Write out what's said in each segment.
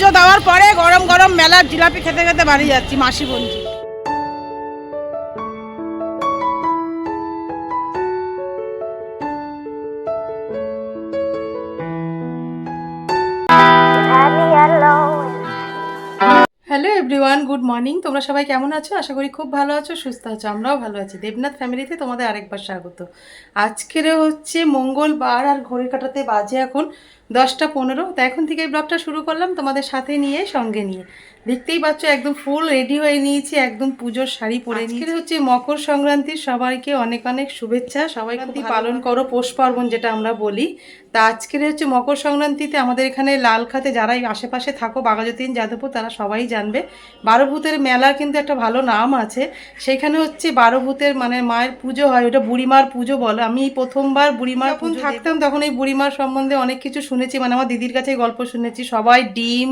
পুজো দেওয়ার পরে গরম গরম মেলার জিলাপি খেতে খেতে বাড়ি যাচ্ছি মাসি বঞ্জি গুড মর্নিং। তোমরা সবাই কেমন আছো? আশা করি খুব ভালো আছো সুস্থ আছো আমরাও ভালো আছি। দেবনাথ ফ্যামিলিতে তোমাদের আরেকবার স্বাগত। আজকের হচ্ছে মঙ্গলবার আর ঘড়ি কাটাতে বাজে এখন দশটা পনেরো। তো এখন থেকে এই ব্লগটা শুরু করলাম তোমাদের সাথে নিয়ে সঙ্গে নিয়ে। দেখতেই পাচ্ছ একদম ফুল রেডি হয়ে নিয়েছি একদম পুজোর শাড়ি পরে নিয়েছি। হচ্ছে মকর সংক্রান্তির সবাইকে অনেক অনেক শুভেচ্ছা। সবাই খুব পালন করো পৌষ পার্বণ যেটা আমরা বলি। তা আজকের হচ্ছে মকর সংক্রান্তিতে আমাদের এখানে লাল খাতে যারাই আশেপাশে থাকো বাঘাযতীন যাদবপুর তারা সবাই জানবে। বারো ভূতের মেলার কিন্তু একটা ভালো নাম আছে। সেখানে হচ্ছে বারো ভূতের মানে মায়ের পুজো হয় ওটা বুড়িমার পুজো বলে। আমি প্রথমবার বুড়িমার যখন থাকতাম তখন এই বুড়িমার সম্বন্ধে অনেক কিছু শুনেছি। মানে আমার দিদির কাছে গল্প শুনেছি। সবাই ডিম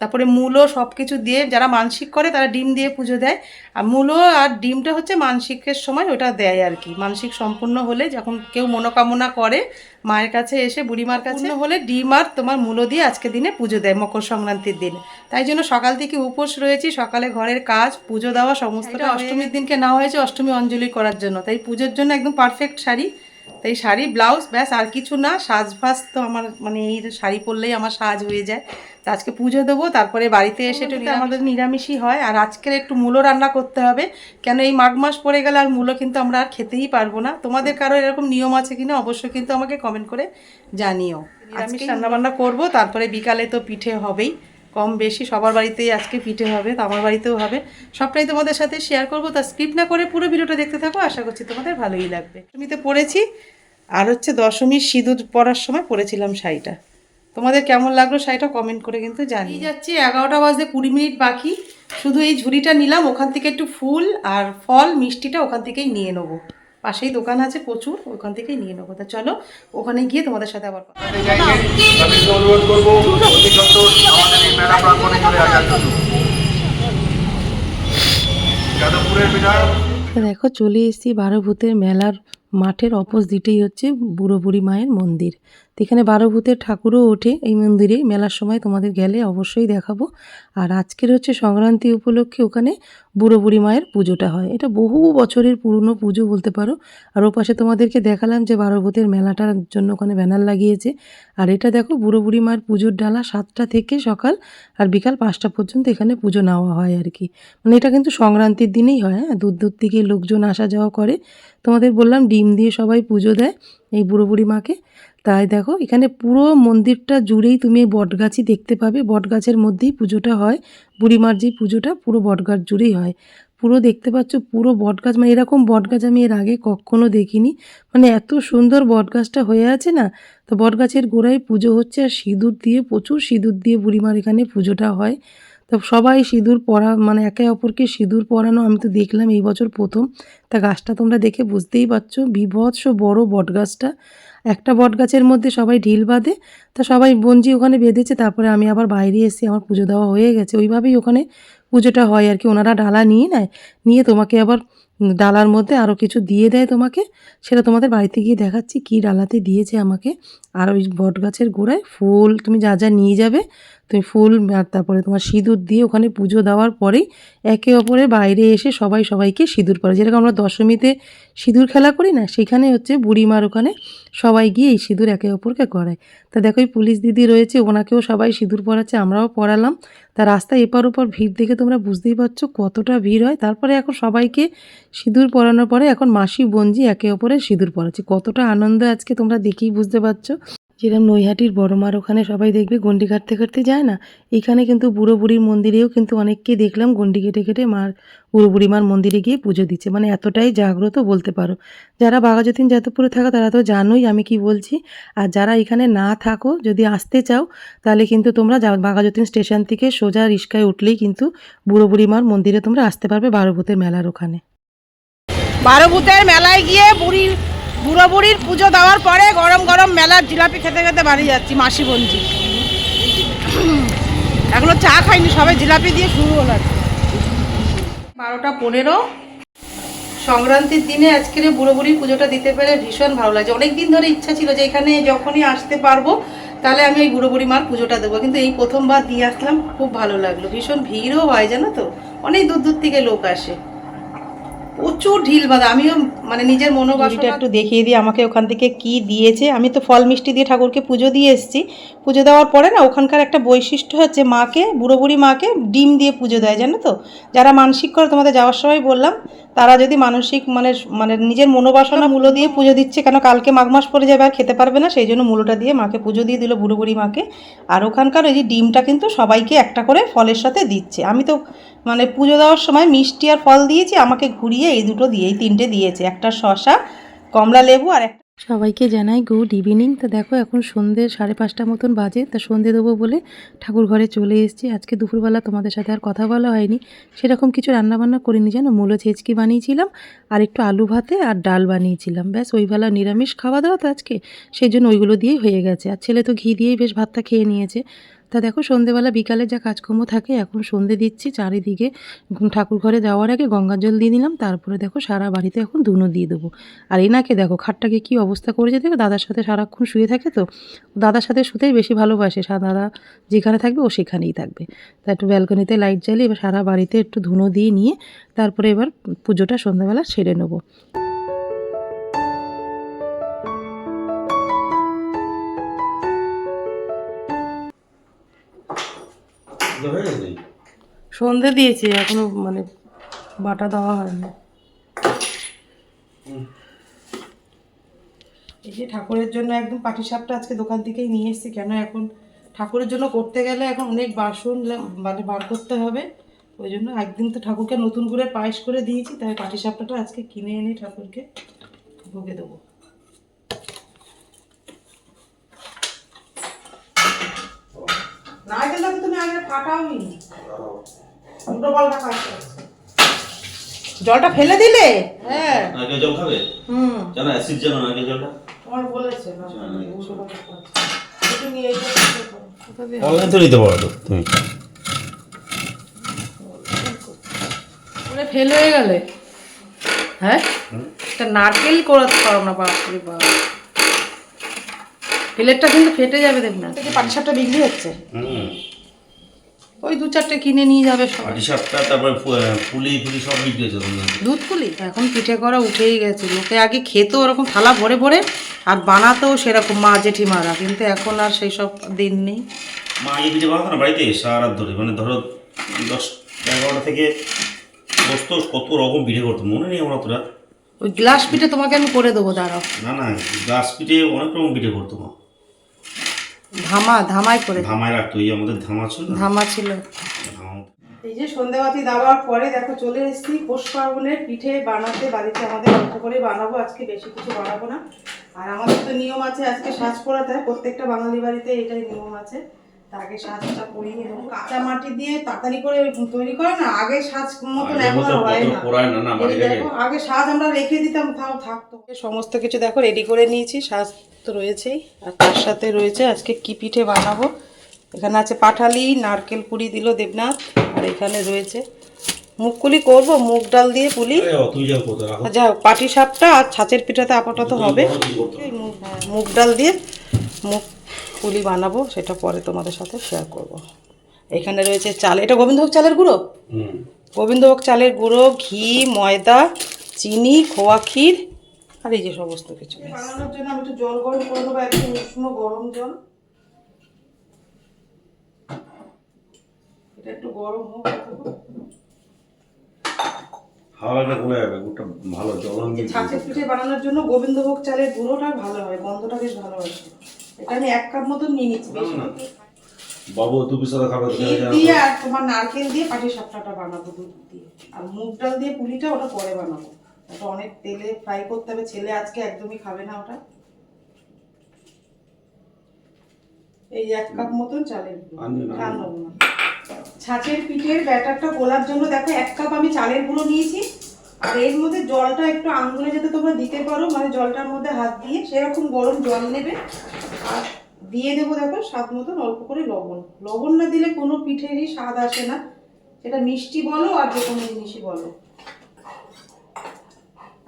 তারপরে মূলো সব কিছু দিয়ে যারা মানসিক করে তারা ডিম দিয়ে পুজো দেয়। আর মূলো আর ডিমটা হচ্ছে মানসিকের সময় ওটা দেয় আর কি। মানসিক সম্পূর্ণ হলে যখন কেউ মনোকামনা করে মায়ের কাছে এসে বুড়িমার কাছে হলে ডিম আর তোমার মূলো দিয়ে আজকে দিনে পুজো দেয় মকর সংক্রান্তির দিন। তাই জন্য সকাল থেকে উপোস রয়েছি সকালে ঘরের কাজ পুজো দেওয়া সমস্তটা অষ্টমীর দিনকে নেওয়া হয়েছে অষ্টমী অঞ্জলি করার জন্য। তাই পুজোর জন্য একদম পারফেক্ট শাড়ি। তাই শাড়ি ব্লাউজ ব্যাস আর কিছু না সাজ সাজভাজ তো আমার মানে এই শাড়ি পরলেই আমার সাজ হয়ে যায়। তো আজকে পুজো দেবো তারপরে বাড়িতে এসে একটু আমাদের নিরামিষই হয়। আর আজকের একটু মূলো রান্না করতে হবে। কেন এই মাঘ মাস পড়ে গেলে আর মূলো কিন্তু আমরা আর খেতেই পারব না। তোমাদের কারও এরকম নিয়ম আছে কিনা অবশ্যই কিন্তু আমাকে কমেন্ট করে জানিও। নিরামিষ রান্না। বান্না করব তারপরে বিকালে তো পিঠে হবেই। কম বেশি সবার বাড়িতেই আজকে পিঠে হবে তো আমার বাড়িতেও হবে। সবটাই তোমাদের সাথে শেয়ার করব তা স্কিপ না করে পুরো ভিডিওটা দেখতে থাকো। আশা করছি তোমাদের ভালোই লাগবে। তুমি তো পড়েছি আর হচ্ছে দশমীর সিঁদুর পরার সময় পরেছিলাম শাড়িটা। তোমাদের কেমন লাগল শাড়িটা কমেন্ট করে কিন্তু জানিয়ে যাচ্ছি এগারোটা বাজতে কুড়ি মিনিট বাকি। শুধু এই ঝুড়িটা নিলাম ওখান থেকে একটু ফুল আর ফল মিষ্টিটা ওখান থেকেই নিয়ে নেব। পাশেই দোকান আছে প্রচুর ওখান থেকেই নিয়ে নেব। তা চলো ওখানে গিয়ে তোমাদের সাথে আবার কথা দেখো চলে এসেছি বারো ভূতের মেলার মাঠের অপোজিটেই হচ্ছে বুড়ো বুড়ি মায়ের মন্দির। এখানে বারো ভূতের ঠাকুরও ওঠে এই মন্দিরে। মেলার সময় তোমাদের গেলে অবশ্যই দেখাবো। আর আজকের হচ্ছে সংক্রান্তি উপলক্ষে ওখানে বুড়ো বুড়ি মায়ের পুজোটা হয়। এটা বহু বছরের পুরনো পুজো বলতে পারো। আর ও পাশে তোমাদেরকে দেখালাম যে বারো ভূতের মেলাটার জন্য ওখানে ব্যানার লাগিয়েছে। আর এটা দেখো, বুড়ো বুড়ি মায়ের পুজোর ডালা সাতটা থেকে সকাল আর বিকাল পাঁচটা পর্যন্ত এখানে পুজো নেওয়া হয় আর কি। মানে এটা কিন্তু সংক্রান্তির দিনেই হয় হ্যাঁ? দূর দূর থেকে লোকজন আসা যাওয়া করে। তোমাদের বললাম, ডিম দিয়ে সবাই পুজো দেয় এই বুড়ো বুড়ি মাকে তাই দেখো, এখানে পুরো মন্দিরটা জুড়েই তুমি এই বটগাছই দেখতে পাবে। বটগাছের মধ্যেই পুজোটা হয়, বুড়িমার যে পুজোটা পুরো বটগাছ জুড়েই হয়। পুরো দেখতে পাচ্ছ, পুরো বটগাছ মানে এরকম বটগাছ আমি এর আগে কখনো দেখিনি। মানে এত সুন্দর বটগাছটা হয়ে আছে না, তো বটগাছের গোড়ায় পুজো হচ্ছে আর সিঁদুর দিয়ে, প্রচুর সিঁদুর দিয়ে বুড়িমার এখানে পুজোটা হয়। তো সবাই সিঁদুর পরা মানে একে অপরকে সিঁদুর পরানো, আমি তো দেখলাম এই বছর প্রথম। তা গাছটা তোমরা দেখে বুঝতেই পারছ, বিভৎস বড় বটগাছটা। একটা বট গাছের মধ্যে সবাই ঢিল বাঁধে, তা সবাই বঞ্জি ওখানে বেঁধেছে, তারপরে আমি আবার বাইরে এসে আমার পুজো দেওয়া হয়ে গেছে। ওইভাবেই ওখানে পুজোটা হয় আর কি। ওনারা ডালা নিয়ে নেয়, নিয়ে তোমাকে আবার ডালার মধ্যে আরও কিছু দিয়ে দেয় তোমাকে। সেটা তোমাদের বাড়িতে গিয়ে দেখাচ্ছি, কি ডালাতে দিয়েছে আমাকে। আর ওই বট গাছের গোড়ায় ফুল, তুমি যা যা নিয়ে যাবে তুমি ফুল আর তারপরে তোমার সিঁদুর দিয়ে ওখানে পুজো দেওয়ার পরেই একে অপরে বাইরে এসে সবাই সবাইকে সিঁদুর পরে। যেরকম আমরা দশমীতে সিঁদুর খেলা করি না, সেখানে হচ্ছে বুড়িমার ওখানে সবাই গিয়ে এই সিঁদুর একে অপরকে করায়। তা দেখো এই পুলিশ দিদি রয়েছে, ওনাকেও সবাই সিঁদুর পরাচ্ছে, আমরাও পরালাম। তা রাস্তায় এপার ওপর ভিড় দেখে তোমরা বুঝতেই পারছ কতটা ভিড় হয়। তারপরে এখন সবাইকে সিঁদুর পরানোর পরে এখন মাসি বঞ্জি একে অপরে সিঁদুর পরাচ্ছে। কতটা আনন্দ আজকে তোমরা দেখেই বুঝতে পারছ। যেরকম নৈহাটির বড় মার ওখানে সবাই দেখবে গন্ডি কাটতে কাটতে যায় না? এখানে কিন্তু বুড়ো বুড়ির মন্দিরেও কিন্তু অনেককে দেখলাম গন্ডি কেটে কেটে মার, বুড়ো বুড়ি মার মন্দিরে গিয়ে পুজো দিচ্ছে। মানে এতটাই জাগ্রত বলতে পারো। যারা বাঘাযতীন যাদবপুরে থাকো তারা তো জানোই আমি কি বলছি। আর যারা এখানে না থাকো, যদি আসতে চাও, তাহলে কিন্তু তোমরা বাঘাযতীন স্টেশন থেকে সোজা রিস্কায় উঠলেই কিন্তু বুড়ো বুড়ি মার মন্দিরে তোমরা আসতে পারবে বারোভূতের মেলার ওখানে। বারো ভূতের মেলায় গিয়ে বুড়ির বুড়ো বুড়ির পুজো দেওয়ার পরে গরম গরম মেলার জিলাপি খেতে খেতে বাড়ি যাচ্ছি, মাসি বঞ্জি এখনও চা খাইনি সবাই জিলাপি দিয়ে শুরু হলো বারোটা পনেরো। সংক্রান্তির দিনে আজকের বুড়ো বুড়ির পুজোটা দিতে পেরে ভীষণ ভালো লাগছে। অনেক দিন ধরে ইচ্ছা ছিল যে এখানে যখনই আসতে পারব, তাহলে আমি এই বুড়ো বুড়ি মার পুজোটা দেবো। কিন্তু এই প্রথমবার দিয়ে আসলাম, খুব ভালো লাগল। ভীষণ ভিড়ও হয়, জানো তো? অনেক দূর দূর থেকে লোক আসে। প্রচুর ঢিল বাঁধা। আমিও মানে নিজের মনোবাসটা একটু দেখিয়ে দিই, আমাকে ওখান থেকে কি দিয়েছে। আমি তো ফল মিষ্টি দিয়ে ঠাকুরকে পুজো দিয়ে এসেছি। পুজো দেওয়ার পরে না, ওখানকার একটা বৈশিষ্ট্য হচ্ছে মাকে বুড়ো বুড়ি মাকে ডিম দিয়ে পুজো দেয়, জানো তো? যারা মানসিক করে, তোমাদের যাওয়ার সময় বললাম, তারা যদি মানসিক মানে মানে নিজের মনোবাসনা মূল্য দিয়ে পুজো দিচ্ছে, কেন কালকে মাঘ মাস পরে যাবে, আর খেতে পারবে না, সেই জন্য মূলোটা দিয়ে মাকে পুজো দিয়ে দিল বুড়ো বুড়ি মাকে। আর ওখানকার ওই যে ডিমটা কিন্তু সবাইকে একটা করে ফলের সাথে দিচ্ছে। আমি তো মানে পুজো দেওয়ার সময় মিষ্টি আর ফল দিয়েছি, আমাকে ঘুরিয়ে এই দুটো দিয়ে, এই তিনটে দিয়েছে। একটা শশা কমলা লেবু আর একটা সবাইকে জানাই গুড ইভিনিং তো দেখো এখন সন্ধ্যে সাড়ে পাঁচটা মতন বাজে, তা সন্ধে দেবো বলে ঠাকুর ঘরে চলে এসেছি। আজকে দুপুরবেলা তোমাদের সাথে আর কথা বলা হয়নি। সেরকম কিছু রান্নাবান্না করিনি জানো? মূলো ছেঁচকি বানিয়েছিলাম, আর একটু আলু ভাতে আর ডাল বানিয়েছিলাম। ব্যাস ওইবেলা নিরামিষ খাওয়া দাওয়া তো আজকে, সেই জন্য ওইগুলো দিয়েই হয়ে গেছে। আর ছেলে তো ঘি দিয়েই বেশ ভাতটা খেয়ে নিয়েছে। তা দেখো, সন্ধেবেলা বিকালে যা কাজকর্ম থাকে, এখন সন্ধে দিচ্ছি, চারিদিকে ঠাকুর ঘরে যাওয়ার আগে গঙ্গা জল দিয়ে নিলাম, তারপরে দেখো সারা বাড়িতে এখন ধুনো দিয়ে দেবো। আর এনাকে দেখো, খাটটাকে কি অবস্থা করেছে দেখো, দাদার সাথে সারাক্ষণ শুয়ে থাকে তো, দাদার সাথে শুতেই বেশি ভালোবাসে দাদা যেখানে থাকবে ও সেখানেই থাকবে। তা একটু ব্যালকনিতে লাইট জ্বালিয়ে এবার সারা বাড়িতে একটু ধুনো দিয়ে নিয়ে, তারপরে এবার পুজোটা সন্ধ্যাবেলা সেরে নেব। সন্ধে দিয়েছি এখনও মানে বাটা দেওয়া হয়নি। এই যে ঠাকুরের জন্য একদম পাটিসাপটা আজকে দোকান থেকেই নিয়ে এসেছি কেন এখন ঠাকুরের জন্য করতে গেলে এখন অনেক বাসন মানে বার করতে হবে। ওই জন্য একদিন তো ঠাকুরকে নতুন করে পায়েস করে দিয়েছি তাই পাটিসাপটাটা আজকে কিনে এনে ঠাকুরকে ভোগে দেবো। নারকেলটা তুমি আগে ফাটাওনি। উল্টো পাল্টা খাচ্ছ জলটা ফেলে দিলে? হ্যাঁ। নারকেল জল খাবে? হুম। জানো অ্যাসিড জানো নারকেল জলটা? তোমার বলেছে না। একটু অনলাইন তো নিতে পারো তুমি। ওরে ফেল হয়ে গেলে? হ্যাঁ? তা নারকেল করাতে পারো না বাপরে বাপ। প্লেটটা কিন্তু ফেটে যাবে দেখ না থেকে পাটিসাপটা বিক্রি হচ্ছে। হুম। ওই দু চারটে কিনে নিয়ে যাবে সবাই। পাটি সাপটা তারপরে পুলি ফুলি সব বিক্রি হচ্ছে দুধ পুলি? এখন পিঠে করা উঠেই গেছে। লোকে আগে খেত ওরকম থালা ভরে ভরে আর বানাতেও সেরকম মা জেঠিমারা। কিন্তু এখন আর সেই সব দিন নেই। মা এই পিঠে বানাতো না? বাড়িতে সারা রাত ধরে। মানে ধরো দশ এগারোটা থেকে বসতো কত রকম পিঠে করতো। মনে নেই আমার অতটা। ওই গ্লাস পিঠে তোমাকে আমি করে দেবো দাঁড়াও। না না গ্লাস পিঠে অনেক রকম পিঠে করতো মা। ধামা ধামাই করে। ধামায় রাখতো এই আমাদের ধামা ছিল। ধামা ছিল। এই যে সন্ধ্যাবাতি দেওয়ার পরে দেখো চলে এসেছি পৌষ পার্বণের পিঠে বানাতে। বাড়িতে আমাদের অল্প করে বানাবো আজকে বেশি কিছু বানাবো না। আর আমাদের তো নিয়ম আছে আজকে সাজ পরাতে হয়। প্রত্যেকটা বাঙালি বাড়িতে এটাই নিয়ম আছে। তা আগে সাজটা পরিয়ে নেব। কাঁচা মাটি দিয়ে তাড়াতাড়ি করে তৈরি করে না আগে সাজ মতন এখন হয় না। পোড়ায় না না এই বাড়ি থেকে। দেখো, আগে সাজ আমরা রেখে দিতাম তাও থাকতো। সমস্ত কিছু দেখো রেডি করে নিয়েছি সাজ তো রয়েছেই আর তার সাথে রয়েছে আজকে কি পিঠে বানাবো। এখানে আছে পাঠালি নারকেল পুরি দিল দেবনাথ আর এখানে রয়েছে মুগকুলি করব মুগ ডাল দিয়ে পুলি। যা হোক, পাটি সাপটা আর ছাঁচের পিঠাতে আপাতত হবে? মুগ হ্যাঁ, মুগ ডাল দিয়ে মুগ পুলি বানাবো সেটা পরে তোমাদের সাথে শেয়ার করব। এখানে রয়েছে চাল এটা গোবিন্দভোগ চালের গুঁড়ো? গোবিন্দভোগ চালের গুঁড়ো ঘি ময়দা চিনি খোয়া ক্ষীর আর এই যে সমস্ত কিছু বানানোর জন্য আমি একটু জল গরম করে দেবো একদম উষ্ণ গরম জল। এটা একটু গরম হোক হাওয়া লাগলে যাবে ওটা ভালো জল আমি পিঠে বানানোর জন্য গোবিন্দভোগ চালের গুঁড়োটা ভালো হয় গন্ধটা বেশ ভালো হয়। এটা আমি এক কাপ মতন নিয়ে নিচ্ছি বেশি বাবু দু পিস সাথে দিয়ে আর তোমার নারকেল দিয়ে পাটি সাপটাটা বানাবো দুধ দিয়ে। আর মুগ ডাল দিয়ে পুলিটা ওটা পরে বানাবো। ওটা অনেক তেলে ফ্রাই করতে হবে। ছেলে আজকে একদমই খাবে না ওটা। এই এক কাপ মতন চালের না। ছাঁচের পিঠের ব্যাটারটা গোলার জন্য দেখো এক কাপ আমি চালের গুঁড়ো নিয়েছি। আর এর মধ্যে জলটা একটু আঙুলে যাতে তোমরা দিতে পারো মানে জলটার মধ্যে হাত দিয়ে সেরকম গরম জল নেবে। আর দিয়ে দেবো দেখো স্বাদ মতন অল্প করে লবণ। লবণ না দিলে কোনো পিঠেরই স্বাদ আসে না। সেটা মিষ্টি বলো আর যে কোনো জিনিসই বলো।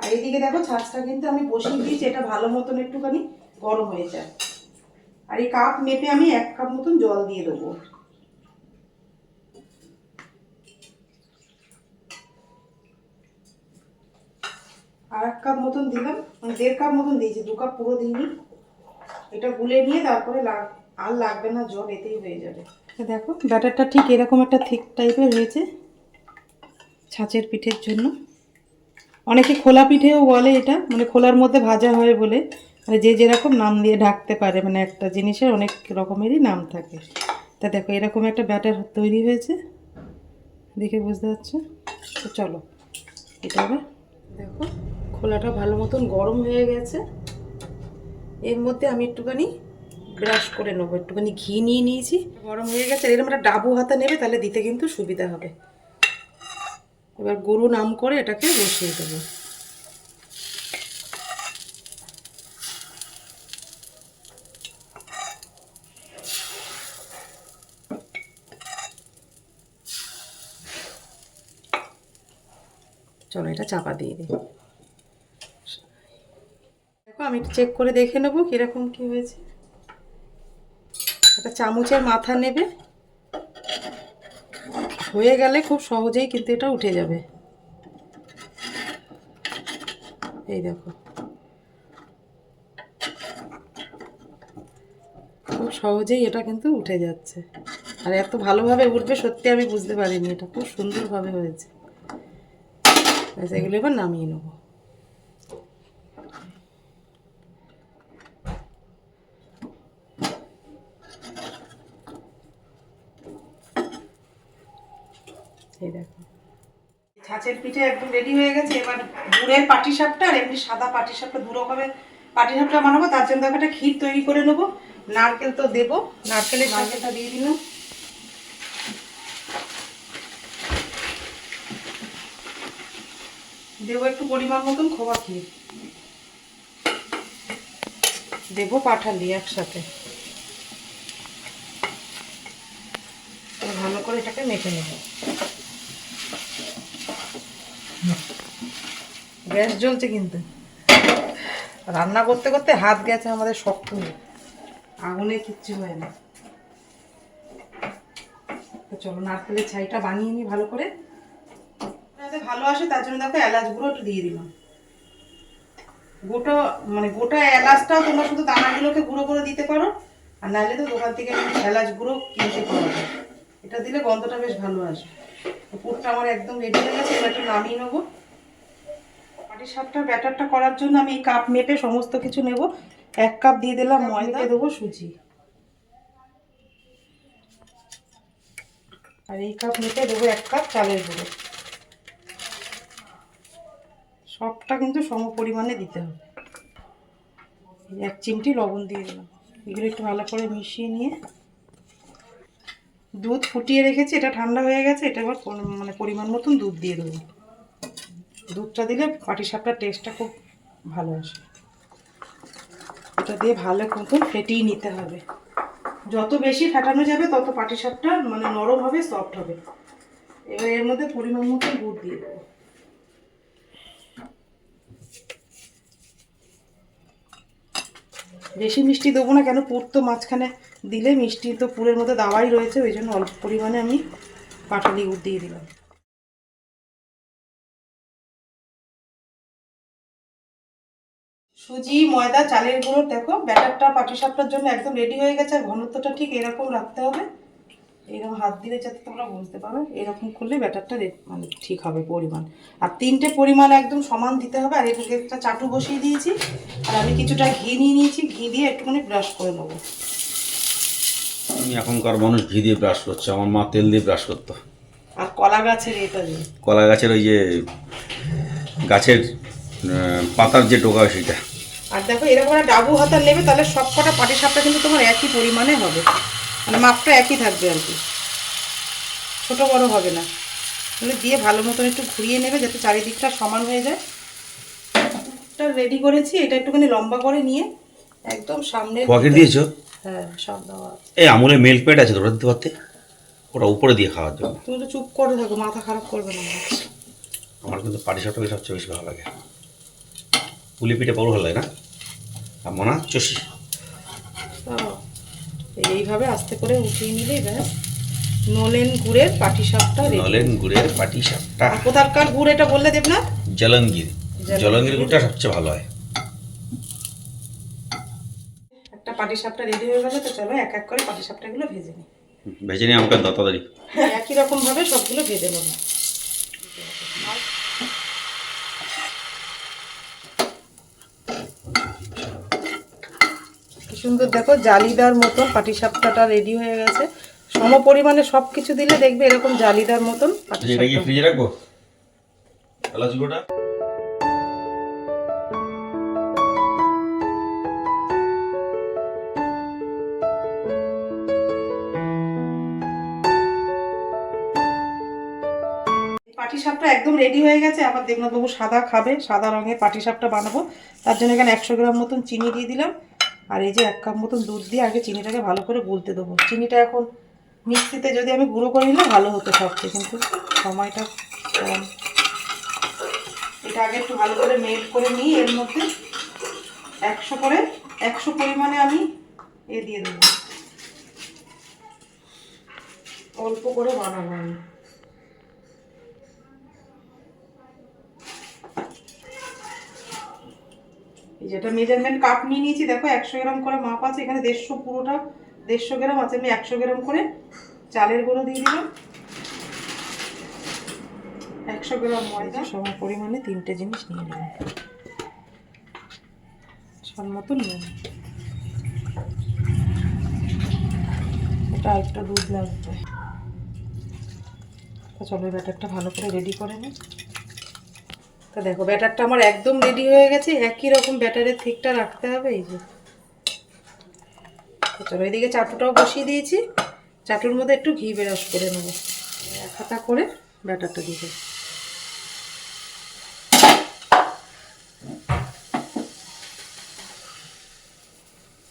আর এদিকে দেখো ছাঁচটা কিন্তু আমি বসিয়ে দিয়েছি, এটা ভালো মতন একটুখানি গরম হয়ে যায় আর এই কাপ মেপে আমি এক কাপ মতন জল দিয়ে দেবো। আর এক কাপ মতন দিলাম মানে দেড় কাপ মতন দিয়েছি, দু কাপ পুরো দিইনি। এটা গুলে নিয়ে তারপরে লাগ- আর লাগবে না জল, এতেই হয়ে যাবে। দেখো, ব্যাটারটা ঠিক এরকম একটা থিক টাইপের হয়েছে, ছাঁচের পিঠের জন্য। অনেকে খোলা পিঠেও বলে এটা মানে খোলার মধ্যে ভাজা হয় বলে। মানে যে যেরকম নাম দিয়ে ঢাকতে পারে মানে একটা জিনিসের অনেক রকমেরই নাম থাকে। তা দেখো, এরকম একটা ব্যাটার তৈরি হয়েছে। দেখে বুঝতে পারছ? তো চলো, এটা এবার দেখো, খোলাটা ভালো মতন গরম হয়ে গেছে। এর মধ্যে আমি একটুখানি ব্রাশ করে নেব, একটুখানি ঘি নিয়ে নিয়েছি। গরম হয়ে গেছে এরকম একটা ডাবু হাতা নেবে, তাহলে দিতে কিন্তু সুবিধা হবে। এবার গুরু নাম করে এটাকে বসিয়ে দেবো। চলো এটা চাপা দিয়ে দিই। দেখো, আমি চেক করে দেখে নেব কীরকম কী হয়েছে। একটা চামচের মাথা নেবে। হয়ে গেলে খুব সহজেই কিন্তু এটা উঠে যাবে। এই দেখো। খুব সহজেই এটা কিন্তু উঠে যাচ্ছে। আর এত ভালোভাবে উঠবে সত্যি আমি বুঝতে পারিনি, এটা খুব সুন্দরভাবে হয়েছে। এগুলো এবার নামিয়ে নেব এই দেখো ছাঁচের পিঠে একদম রেডি হয়ে গেছে। এবার গুড়ের পাটিসাপটা আর এমনি সাদা পাটিসাপটা দু রকমের পাটিসাপটা বানাবো। তার জন্য একটা ক্ষীর তৈরি করে নেব। নারকেল তো দেবো। নারকেলের নারকেলটা দিয়ে দিলাম। দেবো একটু পরিমাণ মতন খোয়া ক্ষীর। দেবো পাঠালি একসাথে। ভালো করে এটাকে মেখে নেব। গ্যাস জ্বলছে কিন্তু। রান্না করতে করতে হাত গেছে আমাদের শক্ত। আগুনে কিচ্ছু হয় না। তো চলো নারকেলের ছাইটা বানিয়ে নিই ভালো করে। যাতে ভালো আসে, তার জন্য দেখো এলাচ গুঁড়ো একটু দিয়ে দিলাম। গোটা মানে গোটা এলাচটাও তোমরা শুধু দানাগুলোকে গুঁড়ো করে দিতে পারো। আর নাহলে তো দোকান থেকে এলাচ গুঁড়ো কিনতে যায় এটা দিলে গন্ধটা বেশ ভালো আসে। তো পুরটা আমার একদম রেডি হয়ে গেছে, এবার একটু নামিয়ে নেব। পাটি সাপটার ব্যাটারটা করার জন্য আমি এই কাপ মেপে সমস্ত কিছু নেব। এক কাপ দিয়ে দিলাম ময়দা। দেবো সুজি। আর এই কাপ মেপে দেবো এক কাপ চালের গুঁড়ো। সবটা কিন্তু সম পরিমাণে দিতে হবে। এক চিমটি লবণ দিয়ে দিলাম। এগুলো একটু ভালো করে মিশিয়ে নিয়ে দুধ ফুটিয়ে রেখেছি এটা ঠান্ডা হয়ে গেছে এটা পরি- মানে পরিমাণ মতন দুধ দিয়ে দেবো। দুধটা দিলে পাটিসাপটার টেস্টটা খুব ভালো আসে। এটা দিয়ে ভালো মতন ফেটিয়ে নিতে হবে। যত বেশি ফাটানো যাবে, তত পাটিসাপটা মানে নরম হবে সফট হবে। এবার এর মধ্যে পরিমাণ মতো গুড় দিয়ে দেবো। বেশি মিষ্টি দেবো না কেন? পুর তো মাঝখানে দিলে মিষ্টি তো পুরের মধ্যে দাওয়াই রয়েছে, ওই জন্য অল্প পরিমাণে আমি পাটালি গুড় দিয়ে দিলাম। সুজি ময়দা চালের গুঁড়ো দেখো ব্যাটারটা পাটিসাপটার জন্য একদম রেডি হয়ে গেছে আর ঘনত্বটা ঠিক এরকম রাখতে হবে। এরকম হাত দিলে যাতে তোমরা বুঝতে পারো এরকম করলে ব্যাটারটা মানে ঠিক হবে পরিমাণ। আর তিনটে পরিমাণ একদম সমান দিতে হবে আর এদিকে একটা চাটু বসিয়ে দিয়েছি। আর আমি কিছুটা ঘি নিয়ে নিয়েছি ঘি দিয়ে একটুখানি ব্রাশ করে নেব। আমি এখনকার মানুষ ঘি দিয়ে ব্রাশ করছে আমার মা তেল দিয়ে ব্রাশ করতো। আর কলা গাছের এটা কলা গাছের ওই যে গাছের পাতার যে টোকা সেটা। আর দেখো এরকম একটা ডাবু হাতার নেবে তাহলে সব কটা পাটি সাপটা কিন্তু তোমার একই পরিমাণে হবে। মানে মাপটা একই থাকবে আর কি। ছোটো বড় হবে না। তাহলে দিয়ে ভালো মতন একটু ঘুরিয়ে নেবে যাতে চারিদিকটা সমান হয়ে যায়। রেডি করেছি এটা একটুখানি লম্বা করে নিয়ে একদম সামনে খোয়াকে দিয়েছ? হ্যাঁ সব দেওয়া। এই আমুলের মিল্ক প্যাড আছে তো ওটা দিতে পারতে? ওটা উপরে দিয়ে খাওয়ার জন্য। তুমি একটু চুপ করে থাকো মাথা খারাপ করবে না। আমার কিন্তু পাটি সাপটাকে সবচেয়ে বেশি ভালো লাগে। পুলি পিঠে বড় ভালো লাগে না? আর মনা চষি। এইভাবে আস্তে করে উঠিয়ে নিলেই ব্যাস নলেন গুড়ের পাটি সাপটা নলেন গুড়ের পাটি সাপটা কোথাকার গুড় এটা বললে দেবনাথ? জলঙ্গির। জলঙ্গির। জলঙ্গির গুড়টা সবচেয়ে ভালো হয়। একটা পাটি সাপটা রেডি হয়ে গেলে তো চলো এক এক করে পাটি সাপটাগুলো ভেজে নিই। ভেজে নিয়ে আমাকে দতাদারি একই রকম ভাবে সবগুলো ভেজে নেব। সুন্দর দেখো জালিদার মতন পাটিসাপটাটা রেডি হয়ে গেছে। সম পরিমাণে সব কিছু দিলে দেখবে এরকম জালিদার মতন পাটিসাপটা। ফ্রিজে রাখব? পাটিসাপটা একদম রেডি হয়ে গেছে আবার দেবনাথ বাবু সাদা খাবে সাদা রঙের পাটিসাপটা বানাবো। তার জন্য এখানে একশো গ্রাম মতন চিনি দিয়ে দিলাম। আর এই যে এক কাপ মতন দুধ দিয়ে আগে চিনিটাকে ভালো করে গুলতে দেবো। চিনিটা এখন মিক্সিতে যদি আমি গুঁড়ো করে নিলে ভালো হতো সবচেয়ে, কিন্তু সময়টা কম। এটা আগে একটু ভালো করে মেল্ট করে নিই এর মধ্যে একশো করে, একশো পরিমাণে আমি এ দিয়ে দেবো। অল্প করে বানাবো আমি। যেটা মেজারমেন্ট কাপ নিয়ে নিয়েছি, দেখো একশো গ্রাম করে মাপ আছে, এখানে দেড়শো পুরোটা, দেড়শো গ্রাম আছে, আমি একশো গ্রাম করে চালের গুঁড়ো দিয়ে দিলাম। একশো গ্রাম ময়দা। সমান পরিমাণে তিনটে জিনিস নিয়ে নেব সব মতো নিয়ে নেব এটা একটা দুধ লাগবে। চলো ব্যাটারটা ভালো করে রেডি করে নিই তো দেখো, ব্যাটারটা আমার একদম রেডি হয়ে গেছে, একই রকম ব্যাটারের থিকটা রাখতে হবে, এই যে। চলো এদিকে চাটুটাও বসিয়ে দিয়েছি, চাটুর মধ্যে একটু ঘি বেরস করে নেব। এক করে ব্যাটারটা দিয়ে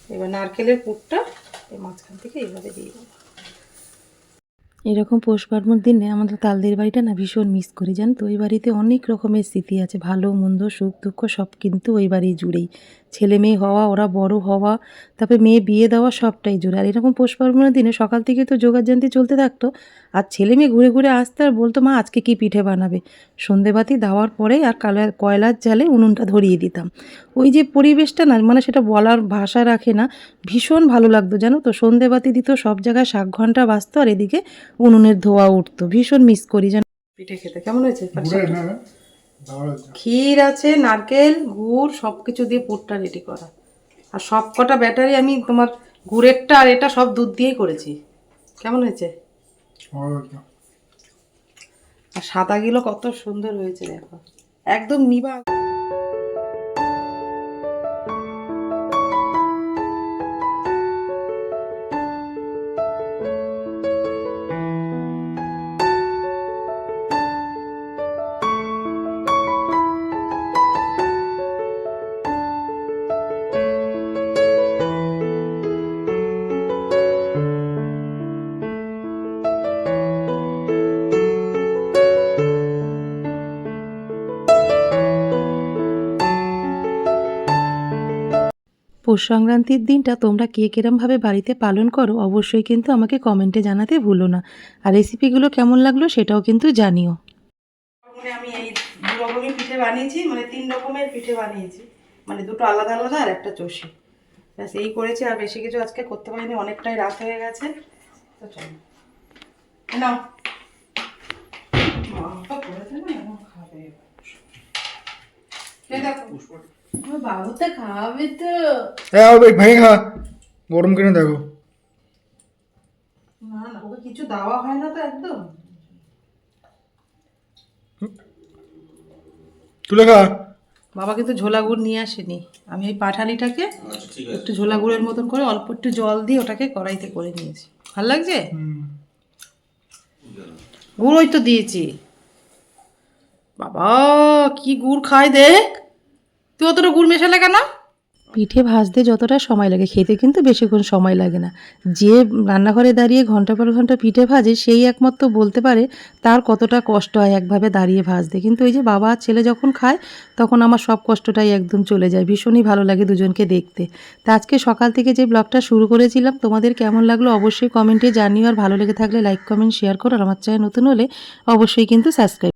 এবার নারকেলের পুরটা এই মাঝখান থেকে এইভাবে দিয়ে দেবো। এরকম পৌষ পার্বণ দিনে আমাদের তালদের বাড়িটা না ভীষণ মিস করি, জান তো? ওই বাড়িতে অনেক রকমের স্মৃতি আছে, ভালো, মন্দ, সুখ, দুঃখ সব কিন্তু ওই বাড়ি জুড়েই। ছেলে মেয়ে হওয়া ওরা বড় হওয়া তারপরে মেয়ে বিয়ে দেওয়া সবটাই জুড়ে আর এরকম পৌষ পার্বণের দিনে সকাল থেকে তো যোগাযান্তি চলতে থাকতো আর ছেলে মেয়ে ঘুরে ঘুরে আসতে আর বলতো মা আজকে কি পিঠে বানাবে? সন্ধেবাতি দেওয়ার পরে আর কালার কয়লার জালে উনুনটা ধরিয়ে দিতাম। ওই যে পরিবেশটা না মানে সেটা বলার ভাষা রাখে না ভীষণ ভালো লাগতো জানো তো? সন্ধেবাতি দিত সব জায়গায় শাক ঘণ্টা বাজতো আর এদিকে উনুনের ধোয়া উঠতো। ভীষণ মিস করি জানো? পিঠে খেতে। কেমন হয়েছে? ক্ষীর আছে নারকেল গুড় সব কিছু দিয়ে পুরটা রেডি করা। আর সব কটা ব্যাটারি আমি তোমার গুড়েরটা আর এটা সব দুধ দিয়েই করেছি। কেমন হয়েছে। আর সাদাগুলো কত সুন্দর হয়েছে দেখো। একদম নিবা পৌষ সংক্রান্তির দিনটা তোমরা কে কিরমভাবে বাড়িতে পালন করো, অবশ্যই কিন্তু আমাকে কমেন্টে জানাতে ভুলো না। আর রেসিপিগুলো কেমন লাগল সেটাও কিন্তু জানিও। আমি এই দু রকমের পিঠে বানিয়েছি মানে তিন রকমের পিঠে বানিয়েছি। মানে দুটো আলাদা আলাদা আর একটা চষি। ব্যাস, এই করেছি, আর বেশি কিছু আজকে করতে পারিনি, অনেকটাই রাত হয়ে গেছে। তো চলো। নাও। খাবে। এবার। খাওয়াবে তো এ, ভেঙে খা। গরম কিনে দেখো? না না ওকে কিছু দেওয়া হয় না তো একদম। তুলে খা। বাবা কিন্তু ঝোলা গুড় নিয়ে আসেনি। আমি এই পাঠালিটাকে আচ্ছা একটু ঝোলা গুড়ের মতন করে অল্প একটু জল দিয়ে ওটাকে কড়াইতে করে নিয়েছি। ভালো লাগছে? হুম। ওই তো দিয়েছি। বাবা কি গুড় খায় দেখ। তুই অতটা গুড় মেশালে কেন? পিঠে ভাজতে যতটা সময় লাগে, খেতে কিন্তু বেশিক্ষণ সময় লাগে না। যে রান্নাঘরে দাঁড়িয়ে ঘণ্টা পর ঘণ্টা পিঠে ভাজে, সেই একমাত্র বলতে পারে তার কতটা কষ্ট হয় একভাবে দাঁড়িয়ে ভাজতে। কিন্তু ওই যে বাবা আর ছেলে যখন খায়, তখন আমার সব কষ্টটাই একদম চলে যায়। ভীষণই ভালো লাগে দুজনকে দেখতে। তা আজকে সকাল থেকে যে ব্লগটা শুরু করেছিলাম, তোমাদের কেমন লাগল অবশ্যই কমেন্টে জানিও। আর ভালো লেগে থাকলে লাইক, কমেন্ট, শেয়ার করো। আর আমার চ্যানেল নতুন হলে অবশ্যই কিন্তু সাবস্ক্রাইব